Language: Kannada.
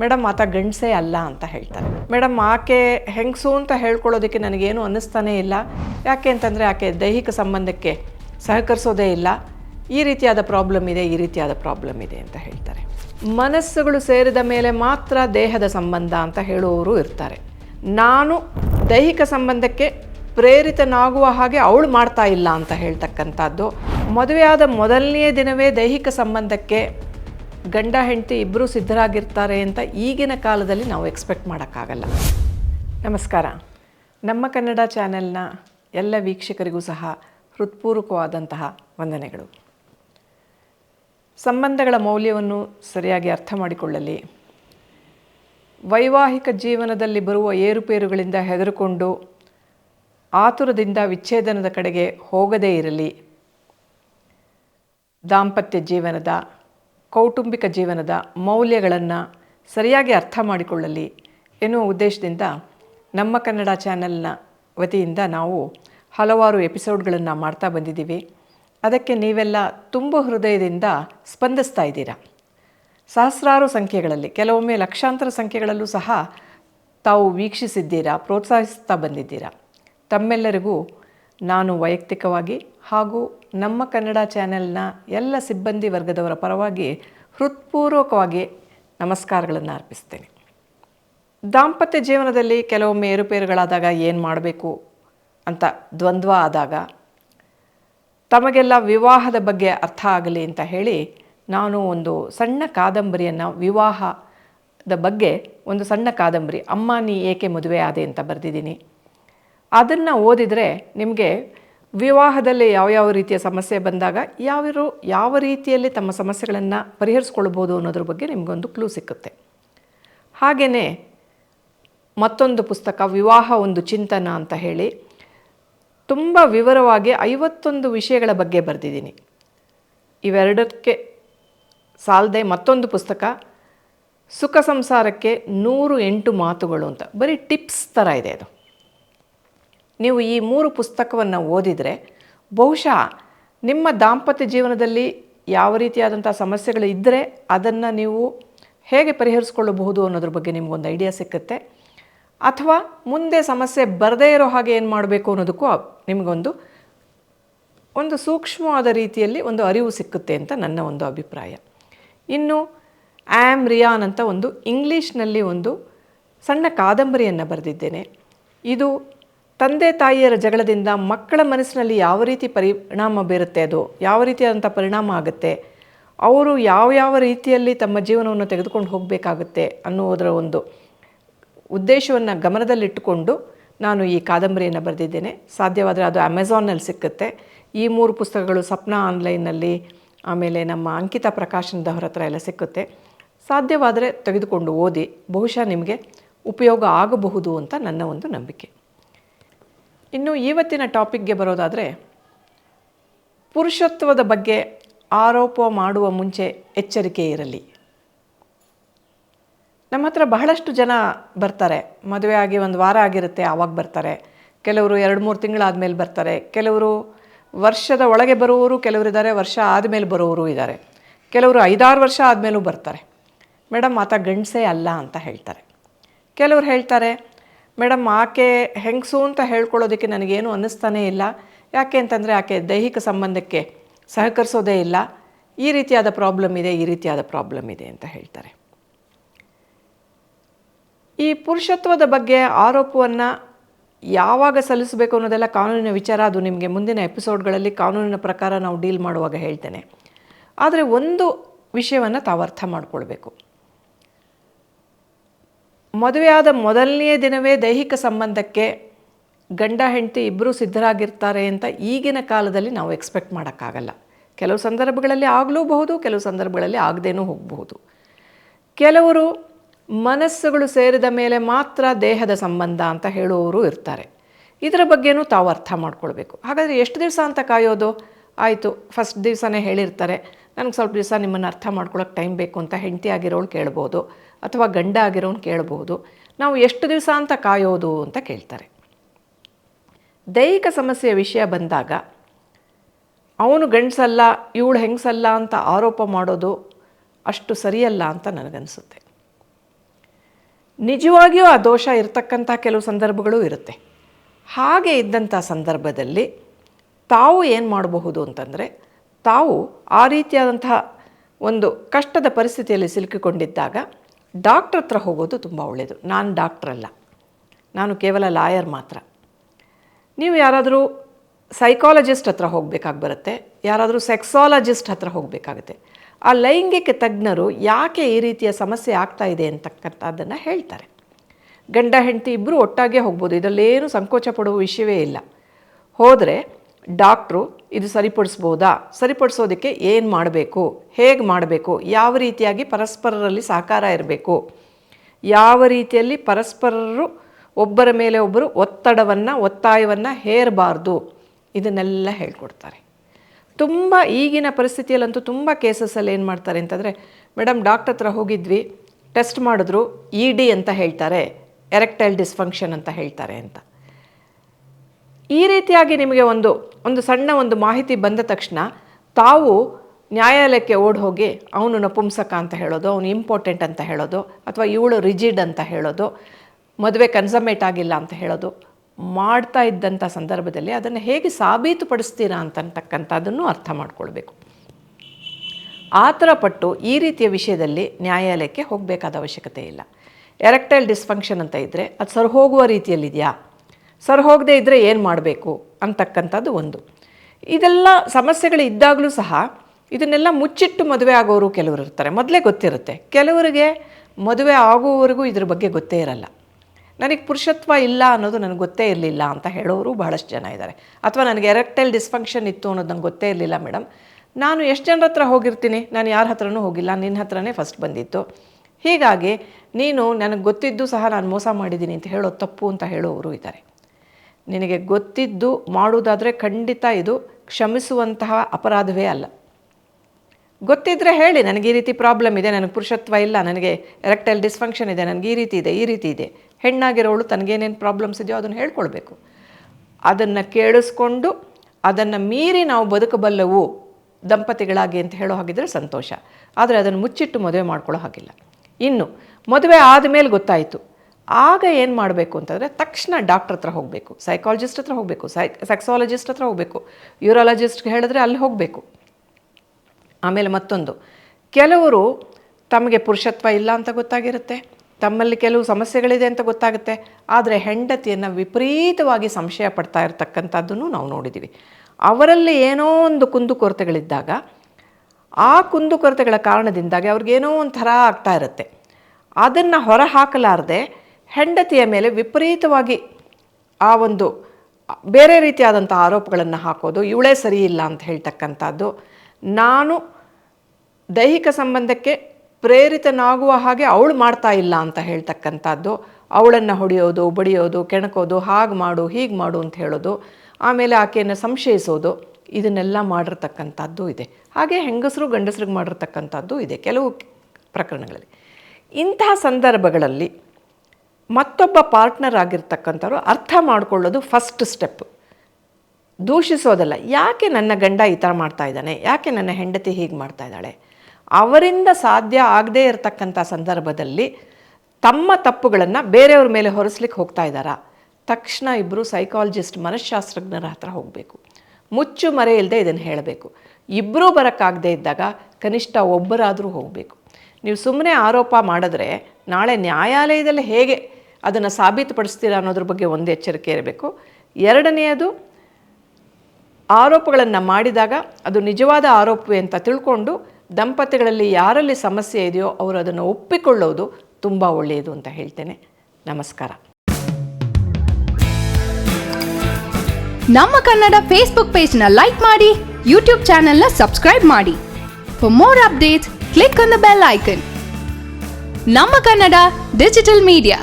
ಮೇಡಮ್, ಆತ ಗಂಡಸೇ ಅಲ್ಲ ಅಂತ ಹೇಳ್ತಾರೆ. ಮೇಡಮ್, ಆಕೆ ಹೆಂಗಸು ಅಂತ ಹೇಳ್ಕೊಳ್ಳೋದಕ್ಕೆ ನನಗೇನು ಅನ್ನಿಸ್ತಾನೇ ಇಲ್ಲ. ಯಾಕೆ ಅಂತಂದರೆ ಆಕೆ ದೈಹಿಕ ಸಂಬಂಧಕ್ಕೆ ಸಹಕರಿಸೋದೇ ಇಲ್ಲ. ಈ ರೀತಿಯಾದ ಪ್ರಾಬ್ಲಮ್ ಇದೆ, ಈ ರೀತಿಯಾದ ಪ್ರಾಬ್ಲಮ್ ಇದೆ ಅಂತ ಹೇಳ್ತಾರೆ. ಮನಸ್ಸುಗಳು ಸೇರಿದ ಮೇಲೆ ಮಾತ್ರ ದೇಹದ ಸಂಬಂಧ ಅಂತ ಹೇಳುವವರು ಇರ್ತಾರೆ. ನಾನು ದೈಹಿಕ ಸಂಬಂಧಕ್ಕೆ ಪ್ರೇರಿತನಾಗುವ ಹಾಗೆ ಅವಳು ಮಾಡ್ತಾ ಇಲ್ಲ ಅಂತ ಹೇಳ್ತಕ್ಕಂಥದ್ದು. ಮದುವೆಯಾದ ಮೊದಲನೆಯ ದಿನವೇ ದೈಹಿಕ ಸಂಬಂಧಕ್ಕೆ ಗಂಡ ಹೆಂಡತಿ ಇಬ್ಬರೂ ಸಿದ್ಧರಾಗಿರ್ತಾರೆ ಅಂತ ಈಗಿನ ಕಾಲದಲ್ಲಿ ನಾವು ಎಕ್ಸ್ಪೆಕ್ಟ್ ಮಾಡೋಕ್ಕಾಗಲ್ಲ. ನಮಸ್ಕಾರ. ನಮ್ಮ ಕನ್ನಡ ಚಾನೆಲ್ನ ಎಲ್ಲ ವೀಕ್ಷಕರಿಗೂ ಸಹ ಹೃತ್ಪೂರ್ವಕವಾದಂತಹ ವಂದನೆಗಳು. ಸಂಬಂಧಗಳ ಮೌಲ್ಯವನ್ನು ಸರಿಯಾಗಿ ಅರ್ಥ ಮಾಡಿಕೊಳ್ಳಲಿ. ವೈವಾಹಿಕ ಜೀವನದಲ್ಲಿ ಬರುವ ಏರುಪೇರುಗಳಿಂದ ಹೆದರುಕೊಂಡು ಆತುರದಿಂದ ವಿಚ್ಛೇದನದ ಕಡೆಗೆ ಹೋಗದೇ ಇರಲಿ. ದಾಂಪತ್ಯ ಜೀವನದ ಕೌಟುಂಬಿಕ ಜೀವನದ ಮೌಲ್ಯಗಳನ್ನು ಸರಿಯಾಗಿ ಅರ್ಥ ಮಾಡಿಕೊಳ್ಳಲಿ ಎನ್ನುವ ಉದ್ದೇಶದಿಂದ ನಮ್ಮ ಕನ್ನಡ ಚಾನೆಲ್ನ ವತಿಯಿಂದ ನಾವು ಹಲವಾರು ಎಪಿಸೋಡ್ಗಳನ್ನು ಮಾಡ್ತಾ ಬಂದಿದ್ದೀವಿ. ಅದಕ್ಕೆ ನೀವೆಲ್ಲ ತುಂಬ ಹೃದಯದಿಂದ ಸ್ಪಂದಿಸ್ತಾ ಇದ್ದೀರಾ? ಸಹಸ್ರಾರು ಸಂಖ್ಯೆಗಳಲ್ಲಿ, ಕೆಲವೊಮ್ಮೆ ಲಕ್ಷಾಂತರ ಸಂಖ್ಯೆಗಳಲ್ಲೂ ಸಹ ತಾವು ವೀಕ್ಷಿಸಿದ್ದೀರಾ, ಪ್ರೋತ್ಸಾಹಿಸ್ತಾ ಬಂದಿದ್ದೀರಾ? ತಮ್ಮೆಲ್ಲರಿಗೂ ನಾನು ವೈಯಕ್ತಿಕವಾಗಿ ಹಾಗೂ ನಮ್ಮ ಕನ್ನಡ ಚಾನೆಲ್ನ ಎಲ್ಲ ಸಿಬ್ಬಂದಿ ವರ್ಗದವರ ಪರವಾಗಿ ಹೃತ್ಪೂರ್ವಕವಾಗಿ ನಮಸ್ಕಾರಗಳನ್ನು ಅರ್ಪಿಸ್ತೇನೆ ದಾಂಪತ್ಯ ಜೀವನದಲ್ಲಿ ಕೆಲವೊಮ್ಮೆ ಏರುಪೇರುಗಳಾದಾಗ ಏನು ಮಾಡಬೇಕು ಅಂತ ದ್ವಂದ್ವ ಆದಾಗ ತಮಗೆಲ್ಲ ವಿವಾಹದ ಬಗ್ಗೆ ಅರ್ಥ ಆಗಲಿ ಅಂತ ಹೇಳಿ ನಾನು ಒಂದು ಸಣ್ಣ ಕಾದಂಬರಿಯನ್ನು ವಿವಾಹದ ಬಗ್ಗೆ ಒಂದು ಸಣ್ಣ ಕಾದಂಬರಿ, ಅಮ್ಮ, ನೀ ಏಕೆ ಮದುವೆ ಆದೆ? ಅಂತ ಬರೆದಿದ್ದೀನಿ. ಅದನ್ನು ಓದಿದರೆ ನಿಮಗೆ ವಿವಾಹದಲ್ಲಿ ಯಾವ್ಯಾವ ರೀತಿಯ ಸಮಸ್ಯೆ ಬಂದಾಗ ಯಾವ್ಯಾರು, ಯಾವ ರೀತಿಯಲ್ಲಿ ತಮ್ಮ ಸಮಸ್ಯೆಗಳನ್ನು ಪರಿಹರಿಸ್ಕೊಳ್ಬೋದು ಅನ್ನೋದ್ರ ಬಗ್ಗೆ ನಿಮಗೊಂದು ಕ್ಲೂ ಸಿಕ್ಕುತ್ತೆ. ಹಾಗೆಯೇ ಮತ್ತೊಂದು ಪುಸ್ತಕ, ವಿವಾಹ ಒಂದು ಚಿಂತನ ಅಂತ ಹೇಳಿ ತುಂಬ ವಿವರವಾಗಿ ಐವತ್ತೊಂದು ವಿಷಯಗಳ ಬಗ್ಗೆ ಬರೆದಿದ್ದೀನಿ. ಇವೆರಡಕ್ಕೆ ಸಾಲದೆ ಮತ್ತೊಂದು ಪುಸ್ತಕ, ಸುಖ ಸಂಸಾರಕ್ಕೆ ನೂರು ಎಂಟು ಮಾತುಗಳು ಅಂತ. ಬರೀ ಟಿಪ್ಸ್ ಥರ ಇದೆ ಅದು. ನೀವು ಈ ಮೂರು ಪುಸ್ತಕವನ್ನು ಓದಿದರೆ ಬಹುಶಃ ನಿಮ್ಮ ದಾಂಪತ್ಯ ಜೀವನದಲ್ಲಿ ಯಾವ ರೀತಿಯಾದಂಥ ಸಮಸ್ಯೆಗಳು ಇದ್ದರೆ ಅದನ್ನು ನೀವು ಹೇಗೆ ಪರಿಹರಿಸ್ಕೊಳ್ಳಬಹುದು ಅನ್ನೋದ್ರ ಬಗ್ಗೆ ನಿಮಗೊಂದು ಐಡಿಯಾ ಸಿಕ್ಕುತ್ತೆ. ಅಥವಾ ಮುಂದೆ ಸಮಸ್ಯೆ ಬರದೇ ಇರೋ ಹಾಗೆ ಏನು ಮಾಡಬೇಕು ಅನ್ನೋದಕ್ಕೂ ನಿಮಗೊಂದು ಒಂದು ಸೂಕ್ಷ್ಮವಾದ ರೀತಿಯಲ್ಲಿ ಒಂದು ಅರಿವು ಸಿಕ್ಕುತ್ತೆ ಅಂತ ನನ್ನ ಒಂದು ಅಭಿಪ್ರಾಯ. ಇನ್ನು ಆ್ಯಮ್ ರಿಯಾನ್ ಅಂತ ಒಂದು ಇಂಗ್ಲೀಷ್ನಲ್ಲಿ ಒಂದು ಸಣ್ಣ ಕಾದಂಬರಿಯನ್ನು ಬರೆದಿದ್ದೇನೆ. ಇದು ತಂದೆ ತಾಯಿಯರ ಜಗಳದಿಂದ ಮಕ್ಕಳ ಮನಸ್ಸಿನಲ್ಲಿ ಯಾವ ರೀತಿ ಪರಿಣಾಮ ಬೀರುತ್ತೆ ಅದು? ಯಾವ ರೀತಿಯಾದಂಥ ಪರಿಣಾಮ ಆಗುತ್ತೆ? ಅವರು ಯಾವ ಯಾವ ರೀತಿಯಲ್ಲಿ ತಮ್ಮ ಜೀವನವನ್ನು ತೆಗೆದುಕೊಂಡು ಹೋಗಬೇಕಾಗುತ್ತೆ ಅನ್ನುವುದರ ಒಂದು ಉದ್ದೇಶವನ್ನು ಗಮನದಲ್ಲಿಟ್ಟುಕೊಂಡು ನಾನು ಈ ಕಾದಂಬರಿಯನ್ನು ಬರೆದಿದ್ದೇನೆ. ಸಾಧ್ಯವಾದರೆ ಅದು ಅಮೆಝಾನ್ನಲ್ಲಿ ಸಿಕ್ಕುತ್ತೆ. ಈ ಮೂರು ಪುಸ್ತಕಗಳು ಸಪ್ನ ಆನ್ಲೈನ್ನಲ್ಲಿ, ಆಮೇಲೆ ನಮ್ಮ ಅಂಕಿತ ಪ್ರಕಾಶನದ ಹತ್ರ ಎಲ್ಲ ಸಿಕ್ಕುತ್ತೆ. ಸಾಧ್ಯವಾದರೆ ತೆಗೆದುಕೊಂಡು ಓದಿ, ಬಹುಶಃ ನಿಮಗೆ ಉಪಯೋಗ ಆಗಬಹುದು ಅಂತ ನನ್ನ ಒಂದು ನಂಬಿಕೆ. ಇನ್ನು ಇವತ್ತಿನ ಟಾಪಿಕ್ಗೆ ಬರೋದಾದರೆ, ಪುರುಷತ್ವದ ಬಗ್ಗೆ ಆರೋಪ ಮಾಡುವ ಮುಂಚೆ ಎಚ್ಚರಿಕೆ ಇರಲಿ. ನಮ್ಮ ಹತ್ರ ಬಹಳಷ್ಟು ಜನ ಬರ್ತಾರೆ. ಮದುವೆ ಆಗಿ ಒಂದು ವಾರ ಆಗಿರುತ್ತೆ, ಆವಾಗ ಬರ್ತಾರೆ. ಕೆಲವರು ಎರಡು ಮೂರು ತಿಂಗಳಾದಮೇಲೆ ಬರ್ತಾರೆ. ಕೆಲವರು ವರ್ಷದ ಒಳಗೆ ಬರುವವರು ಕೆಲವರಿದ್ದಾರೆ ವರ್ಷ ಆದಮೇಲೆ ಬರುವವರು ಇದ್ದಾರೆ. ಕೆಲವರು ಐದಾರು ವರ್ಷ ಆದಮೇಲೂ ಬರ್ತಾರೆ. ಮೇಡಮ್, ಆತ ಗಂಡಸೇ ಅಲ್ಲ ಅಂತ ಹೇಳ್ತಾರೆ. ಕೆಲವರು ಹೇಳ್ತಾರೆ ಮೇಡಮ್, ಆಕೆ ಹೆಂಗಸು ಅಂತ ಹೇಳ್ಕೊಳ್ಳೋದಕ್ಕೆ ನನಗೇನು ಅನ್ನಿಸ್ತಾನೇ ಇಲ್ಲ. ಯಾಕೆ ಅಂತಂದರೆ ಆಕೆ ದೈಹಿಕ ಸಂಬಂಧಕ್ಕೆ ಸಹಕರಿಸೋದೇ ಇಲ್ಲ. ಈ ರೀತಿಯಾದ ಪ್ರಾಬ್ಲಮ್ ಇದೆ, ಈ ರೀತಿಯಾದ ಪ್ರಾಬ್ಲಮ್ ಇದೆ ಅಂತ ಹೇಳ್ತಾರೆ. ಈ ಪುರುಷತ್ವದ ಬಗ್ಗೆ ಆರೋಪವನ್ನು ಯಾವಾಗ ಸಲ್ಲಿಸಬೇಕು ಅನ್ನೋದೆಲ್ಲ ಕಾನೂನಿನ ವಿಚಾರ. ಅದು ನಿಮಗೆ ಮುಂದಿನ ಎಪಿಸೋಡ್ಗಳಲ್ಲಿ ಕಾನೂನಿನ ಪ್ರಕಾರ ನಾವು ಡೀಲ್ ಮಾಡುವಾಗ ಹೇಳ್ತೇನೆ. ಆದರೆ ಒಂದು ವಿಷಯವನ್ನು ತಾವು ಅರ್ಥ ಮಾಡಿಕೊಳ್ಬೇಕು. ಮದುವೆಯಾದ ಮೊದಲನೆಯ ದಿನವೇ ದೈಹಿಕ ಸಂಬಂಧಕ್ಕೆ ಗಂಡ, ಹೆಂಡತಿ ಇಬ್ಬರೂ ಸಿದ್ಧರಾಗಿರ್ತಾರೆ ಅಂತ ಈಗಿನ ಕಾಲದಲ್ಲಿ ನಾವು ಎಕ್ಸ್ಪೆಕ್ಟ್ ಮಾಡೋಕ್ಕಾಗಲ್ಲ. ಕೆಲವು ಸಂದರ್ಭಗಳಲ್ಲಿ ಆಗಲೂಬಹುದು, ಕೆಲವು ಸಂದರ್ಭಗಳಲ್ಲಿ ಆಗದೇನೂ ಹೋಗಬಹುದು. ಕೆಲವರು ಮನಸ್ಸುಗಳು ಸೇರಿದ ಮೇಲೆ ಮಾತ್ರ ದೇಹದ ಸಂಬಂಧ ಅಂತ ಹೇಳುವವರು ಇರ್ತಾರೆ. ಇದರ ಬಗ್ಗೆನೂ ತಾವು ಅರ್ಥ ಮಾಡ್ಕೊಳ್ಬೇಕು. ಹಾಗಾದರೆ ಎಷ್ಟು ದಿವಸ ಅಂತ ಕಾಯೋದು? ಆಯಿತು ಫಸ್ಟ್ ದಿವಸನೇ ಹೇಳಿರ್ತಾರೆ. ನನಗೆ ಸ್ವಲ್ಪ ದಿವಸ ನಿಮ್ಮನ್ನು ಅರ್ಥ ಮಾಡ್ಕೊಳ್ಳೋಕೆ ಟೈಮ್ ಬೇಕು ಅಂತ ಹೆಂಡತಿ ಆಗಿರೋಳು ಕೇಳ್ಬೋದು, ಅಥವಾ ಗಂಡ ಆಗಿರೋನು ಕೇಳ್ಬೋದು. ನಾವು ಎಷ್ಟು ದಿವಸ ಅಂತ ಕಾಯೋದು ಅಂತ ಕೇಳ್ತಾರೆ. ದೈಹಿಕ ಸಮಸ್ಯೆಯ ವಿಷಯ ಬಂದಾಗ, ಅವನು ಗಂಡಸಲ್ಲ, ಇವಳು ಹೆಂಗಸಲ್ಲ ಅಂತ ಆರೋಪ ಮಾಡೋದು ಅಷ್ಟು ಸರಿಯಲ್ಲ ಅಂತ ನನಗನ್ಸುತ್ತೆ. ನಿಜವಾಗಿಯೂ ಆ ದೋಷ ಇರತಕ್ಕಂಥ ಕೆಲವು ಸಂದರ್ಭಗಳು ಇರುತ್ತೆ. ಹಾಗೆ ಇದ್ದಂಥ ಸಂದರ್ಭದಲ್ಲಿ ತಾವು ಏನು ಮಾಡಬಹುದು ಅಂತಂದರೆ ತಾವು ಆ ರೀತಿಯಾದಂತಹ ಒಂದು ಕಷ್ಟದ ಪರಿಸ್ಥಿತಿಯಲ್ಲಿ ಸಿಲುಕಿಕೊಂಡಿದ್ದಾಗ ಡಾಕ್ಟ್ರ್ ಹತ್ರ ಹೋಗೋದು ತುಂಬ ಒಳ್ಳೆಯದು ನಾನು ಡಾಕ್ಟ್ರ್ ಅಲ್ಲ. ನಾನು ಕೇವಲ ಲಾಯರ್ ಮಾತ್ರ. ನೀವು ಯಾರಾದರೂ ಸೈಕಾಲಜಿಸ್ಟ್ ಹತ್ರ ಹೋಗಬೇಕಾಗಿ ಬರುತ್ತೆ. ಯಾರಾದರೂ ಸೆಕ್ಸಾಲಜಿಸ್ಟ್ ಹತ್ರ ಹೋಗಬೇಕಾಗುತ್ತೆ. ಆ ಲೈಂಗಿಕ ತಜ್ಞರು ಯಾಕೆ ಈ ರೀತಿಯ ಸಮಸ್ಯೆ ಆಗ್ತಾ ಇದೆ ಅಂತಕ್ಕಂಥದ್ದನ್ನು ಹೇಳ್ತಾರೆ. ಗಂಡ, ಹೆಂಡತಿ ಇಬ್ಬರು ಒಟ್ಟಾಗೆ ಹೋಗ್ಬೋದು. ಇದರಲ್ಲೇನು ಸಂಕೋಚ ಪಡುವ ವಿಷಯವೇ ಇಲ್ಲ. ಹೋದರೆ ಡಾಕ್ಟ್ರು ಇದು ಸರಿಪಡಿಸ್ಬೋದಾ? ಸರಿಪಡಿಸೋದಕ್ಕೆ ಏನು ಮಾಡಬೇಕು? ಹೇಗೆ ಮಾಡಬೇಕು? ಯಾವ ರೀತಿಯಾಗಿ ಪರಸ್ಪರರಲ್ಲಿ ಸಹಕಾರ ಇರಬೇಕು? ಯಾವ ರೀತಿಯಲ್ಲಿ ಪರಸ್ಪರರು ಒಬ್ಬರ ಮೇಲೆ ಒಬ್ಬರು ಒತ್ತಡವನ್ನು, ಒತ್ತಾಯವನ್ನು ಹೇರಬಾರ್ದು? ಇದನ್ನೆಲ್ಲ ಹೇಳ್ಕೊಡ್ತಾರೆ. ತುಂಬ ಈಗಿನ ಪರಿಸ್ಥಿತಿಯಲ್ಲಂತೂ ತುಂಬ ಕೇಸಸ್ಸಲ್ಲಿ ಏನು ಮಾಡ್ತಾರೆ ಅಂತಂದರೆ ಮೇಡಮ್ ಡಾಕ್ಟರ್ ಹತ್ರ ಹೋಗಿದ್ವಿ ಟೆಸ್ಟ್ ಮಾಡಿದ್ರು ಇ ಡಿ ಅಂತ ಹೇಳ್ತಾರೆ ಎರೆಕ್ಟೈಲ್ ಡಿಸ್ಫಂಕ್ಷನ್ ಅಂತ ಹೇಳ್ತಾರೆ ಅಂತ. ಈ ರೀತಿಯಾಗಿ ನಿಮಗೆ ಒಂದು ಒಂದು ಸಣ್ಣ ಒಂದು ಮಾಹಿತಿ ಬಂದ ತಕ್ಷಣ ತಾವು ನ್ಯಾಯಾಲಯಕ್ಕೆ ಓಡ್ ಹೋಗಿ ಅವನು ನಪುಂಸಕ ಅಂತ ಹೇಳೋದು, ಅವನು ಇಂಪಾರ್ಟೆಂಟ್ ಅಂತ ಹೇಳೋದು, ಅಥವಾ ಇವಳು ರಿಜಿಡ್ ಅಂತ ಹೇಳೋದು, ಮದುವೆ ಕನ್ಸಮೇಟ್ ಆಗಿಲ್ಲ ಅಂತ ಹೇಳೋದು, ಮಾಡ್ತಾ ಇದ್ದಂಥ ಸಂದರ್ಭದಲ್ಲಿ ಅದನ್ನು ಹೇಗೆ ಸಾಬೀತುಪಡಿಸ್ತೀರಾ ಅಂತಕ್ಕಂಥದ್ದನ್ನು ಅರ್ಥ ಮಾಡ್ಕೊಳ್ಬೇಕು. ಆ ಥರ ಪಟ್ಟು ಈ ರೀತಿಯ ವಿಷಯದಲ್ಲಿ ನ್ಯಾಯಾಲಯಕ್ಕೆ ಹೋಗಬೇಕಾದ ಅವಶ್ಯಕತೆ ಇಲ್ಲ. ಎರೆಕ್ಟೈಲ್ ಡಿಸ್ಫಂಕ್ಷನ್ ಅಂತ ಇದ್ದರೆ ಅದು ಸರ್ ಹೋಗುವ ರೀತಿಯಲ್ಲಿದೆಯಾ? ಸರ್ ಹೋಗದೇ ಇದ್ದರೆ ಏನು ಮಾಡಬೇಕು ಅಂತಕ್ಕಂಥದ್ದು ಒಂದು. ಇದೆಲ್ಲ ಸಮಸ್ಯೆಗಳು ಇದ್ದಾಗಲೂ ಸಹ ಇದನ್ನೆಲ್ಲ ಮುಚ್ಚಿಟ್ಟು ಮದುವೆ ಆಗೋರು ಕೆಲವರು ಇರ್ತಾರೆ. ಮೊದಲೇ ಗೊತ್ತಿರುತ್ತೆ. ಕೆಲವರಿಗೆ ಮದುವೆ ಆಗುವವರೆಗೂ ಇದ್ರ ಬಗ್ಗೆ ಗೊತ್ತೇ ಇರಲ್ಲ. ನನಗೆ ಪುರುಷತ್ವ ಇಲ್ಲ ಅನ್ನೋದು ನನಗೆ ಗೊತ್ತೇ ಇರಲಿಲ್ಲ ಅಂತ ಹೇಳೋರು ಬಹಳಷ್ಟು ಜನ ಇದ್ದಾರೆ. ಅಥವಾ ನನಗೆ ಎರೆಕ್ಟೈಲ್ ಡಿಸ್ಫಂಕ್ಷನ್ ಇತ್ತು ಅನ್ನೋದು ನಂಗೆ ಗೊತ್ತೇ ಇರಲಿಲ್ಲ ಮೇಡಮ್ ನಾನು ಎಷ್ಟು ಜನರ ಹತ್ರ ಹೋಗಿರ್ತೀನಿ? ನಾನು ಯಾರ ಹತ್ರನೂ ಹೋಗಿಲ್ಲ. ನಿನ್ನ ಹತ್ರನೇ ಫಸ್ಟ್ ಬಂದಿತ್ತು ಹೀಗಾಗಿ ನೀನು ನನಗೆ ಗೊತ್ತಿದ್ದು ಸಹ ನಾನು ಮೋಸ ಮಾಡಿದ್ದೀನಿ ಅಂತ ಹೇಳೋ ತಪ್ಪು ಅಂತ ಹೇಳೋರು ಇದ್ದಾರೆ. ನಿನಗೆ ಗೊತ್ತಿದ್ದು ಮಾಡುವುದಾದರೆ ಖಂಡಿತ ಇದು ಕ್ಷಮಿಸುವಂತಹ ಅಪರಾಧವೇ ಅಲ್ಲ. ಗೊತ್ತಿದ್ದರೆ ಹೇಳಿ, ನನಗೆ ಈ ರೀತಿ ಪ್ರಾಬ್ಲಮ್ ಇದೆ, ನನಗೆ ಪುರುಷತ್ವ ಇಲ್ಲ, ನನಗೆ ಎರೆಕ್ಟೈಲ್ ಡಿಸ್ಫಂಕ್ಷನ್ ಇದೆ, ನನಗೆ ಈ ರೀತಿ ಇದೆ, ಈ ರೀತಿ ಇದೆ. ಹೆಣ್ಣಾಗಿರೋಳು ತನಗೇನೇನು ಪ್ರಾಬ್ಲಮ್ಸ್ ಇದೆಯೋ ಅದನ್ನು ಹೇಳ್ಕೊಳ್ಬೇಕು. ಅದನ್ನು ಕೇಳಿಸ್ಕೊಂಡು ಅದನ್ನು ಮೀರಿ ನಾವು ಬದುಕಬಲ್ಲವು ದಂಪತಿಗಳಾಗಿ ಅಂತ ಹೇಳೋ ಹಾಗಿದ್ರೆ ಸಂತೋಷ. ಆದರೆ ಅದನ್ನು ಮುಚ್ಚಿಟ್ಟು ಮದುವೆ ಮಾಡ್ಕೊಳ್ಳೋ ಹಾಗಿಲ್ಲ. ಇನ್ನು ಮದುವೆ ಆದಮೇಲೆ ಗೊತ್ತಾಯಿತು. ಆಗ ಏನು ಮಾಡಬೇಕು ಅಂತಂದರೆ ತಕ್ಷಣ ಡಾಕ್ಟ್ರ್ ಹತ್ರ ಹೋಗಬೇಕು ಸೈಕಾಲಜಿಸ್ಟ್ ಹತ್ರ ಹೋಗಬೇಕು, ಸೈ ಸೆಕ್ಸಾಲಜಿಸ್ಟ್ ಹತ್ರ ಹೋಗಬೇಕು ಯೂರಾಲಜಿಸ್ಟ್ಗೆ ಹೇಳಿದ್ರೆ ಅಲ್ಲಿ ಹೋಗಬೇಕು. ಆಮೇಲೆ ಮತ್ತೊಂದು, ಕೆಲವರು ತಮಗೆ ಪುರುಷತ್ವ ಇಲ್ಲ ಅಂತ ಗೊತ್ತಾಗಿರುತ್ತೆ, ತಮ್ಮಲ್ಲಿ ಕೆಲವು ಸಮಸ್ಯೆಗಳಿದೆ ಅಂತ ಗೊತ್ತಾಗುತ್ತೆ, ಆದರೆ ಹೆಂಡತಿಯನ್ನು ವಿಪರೀತವಾಗಿ ಸಂಶಯ ಪಡ್ತಾ ಇರತಕ್ಕಂಥದ್ದನ್ನು ನಾವು ನೋಡಿದ್ದೀವಿ ಅವರಲ್ಲಿ ಏನೋ ಒಂದು ಕುಂದುಕೊರತೆಗಳಿದ್ದಾಗ ಆ ಕುಂದುಕೊರತೆಗಳ ಕಾರಣದಿಂದಾಗಿ ಅವ್ರಿಗೇನೋ ಒಂಥರ ಆಗ್ತಾ ಇರುತ್ತೆ. ಅದನ್ನು ಹೊರ ಹಾಕಲಾರದೆ ಹೆಂಡತಿಯ ಮೇಲೆ ವಿಪರೀತವಾಗಿ ಆ ಒಂದು ಬೇರೆ ರೀತಿಯಾದಂಥ ಆರೋಪಗಳನ್ನು ಹಾಕೋದು, ಇವಳೇ ಸರಿ ಇಲ್ಲ ಅಂತ ಹೇಳ್ತಕ್ಕಂಥದ್ದು. ನಾನು ದೈಹಿಕ ಸಂಬಂಧಕ್ಕೆ ಪ್ರೇರಿತನಾಗುವ ಹಾಗೆ ಅವಳು ಮಾಡ್ತಾ ಇಲ್ಲ ಅಂತ ಹೇಳ್ತಕ್ಕಂಥದ್ದು. ಅವಳನ್ನು ಹೊಡೆಯೋದು, ಬಡಿಯೋದು, ಕೆಣಕೋದು, ಹಾಗೆ ಮಾಡು, ಹೀಗೆ ಮಾಡು ಅಂತ ಹೇಳೋದು. ಆಮೇಲೆ ಆಕೆಯನ್ನು ಸಂಶಯಿಸೋದು. ಇದನ್ನೆಲ್ಲ ಮಾಡಿರ್ತಕ್ಕಂಥದ್ದು ಇದೆ. ಹಾಗೆ ಹೆಂಗಸರು ಗಂಡಸ್ರಿಗೆ ಮಾಡಿರ್ತಕ್ಕಂಥದ್ದು ಇದೆ ಕೆಲವು ಪ್ರಕರಣಗಳಲ್ಲಿ. ಇಂತಹ ಸಂದರ್ಭಗಳಲ್ಲಿ ಮತ್ತೊಬ್ಬ ಪಾರ್ಟ್ನರ್ ಆಗಿರ್ತಕ್ಕಂಥವ್ರು ಅರ್ಥ ಮಾಡಿಕೊಳ್ಳೋದು ಫಸ್ಟ್ ಸ್ಟೆಪ್ ದೂಷಿಸೋದಲ್ಲ, ಯಾಕೆ ನನ್ನ ಗಂಡ ಈ ಥರ ಮಾಡ್ತಾ ಇದ್ದಾನೆ? ಯಾಕೆ ನನ್ನ ಹೆಂಡತಿ ಹೀಗೆ ಮಾಡ್ತಾ ಇದ್ದಾಳೆ? ಅವರಿಂದ ಸಾಧ್ಯ ಆಗದೇ ಇರತಕ್ಕಂಥ ಸಂದರ್ಭದಲ್ಲಿ ತಮ್ಮ ತಪ್ಪುಗಳನ್ನು ಬೇರೆಯವ್ರ ಮೇಲೆ ಹೊರಿಸ್ಲಿಕ್ಕೆ ಹೋಗ್ತಾ ಇದ್ದಾರಾ? ತಕ್ಷಣ ಇಬ್ಬರು ಸೈಕಾಲಜಿಸ್ಟ್ ಮನಃಶಾಸ್ತ್ರಜ್ಞರ ಹತ್ರ ಹೋಗಬೇಕು. ಮುಚ್ಚು ಮರೆ ಇಲ್ಲದೆ ಇದನ್ನು ಹೇಳಬೇಕು. ಇಬ್ಬರೂ ಬರೋಕ್ಕಾಗದೇ ಇದ್ದಾಗ ಕನಿಷ್ಠ ಒಬ್ಬರಾದರೂ ಹೋಗಬೇಕು. ನೀವು ಸುಮ್ಮನೆ ಆರೋಪ ಮಾಡಿದ್ರೆ ನಾಳೆ ನ್ಯಾಯಾಲಯದಲ್ಲಿ ಹೇಗೆ ಅದನ್ನು ಸಾಬೀತುಪಡಿಸ್ತೀರಾ ಅನ್ನೋದ್ರ ಬಗ್ಗೆ ಒಂದು ಎಚ್ಚರಿಕೆ ಇರಬೇಕು. ಎರಡನೆಯದು, ಆರೋಪಗಳನ್ನು ಮಾಡಿದಾಗ ಅದು ನಿಜವಾದ ಆರೋಪವೇ ಅಂತ ತಿಳ್ಕೊಂಡು ದಂಪತಿಗಳಲ್ಲಿ ಯಾರಲ್ಲಿ ಸಮಸ್ಯೆ ಇದೆಯೋ ಅವರು ಅದನ್ನು ಒಪ್ಪಿಕೊಳ್ಳೋದು ತುಂಬ ಒಳ್ಳೆಯದು ಅಂತ ಹೇಳ್ತೇನೆ. ನಮಸ್ಕಾರ. ನಮ್ಮ ಕನ್ನಡ ಫೇಸ್ಬುಕ್ ಪೇಜ್ನ ಲೈಕ್ ಮಾಡಿ ಯೂಟ್ಯೂಬ್ ಚಾನೆಲ್ನ ಸಬ್ಸ್ಕ್ರೈಬ್ ಮಾಡಿ. For more updates click on the bell icon ನಮ್ಮ ಕನ್ನಡ ಡಿಜಿಟಲ್ ಮೀಡಿಯಾ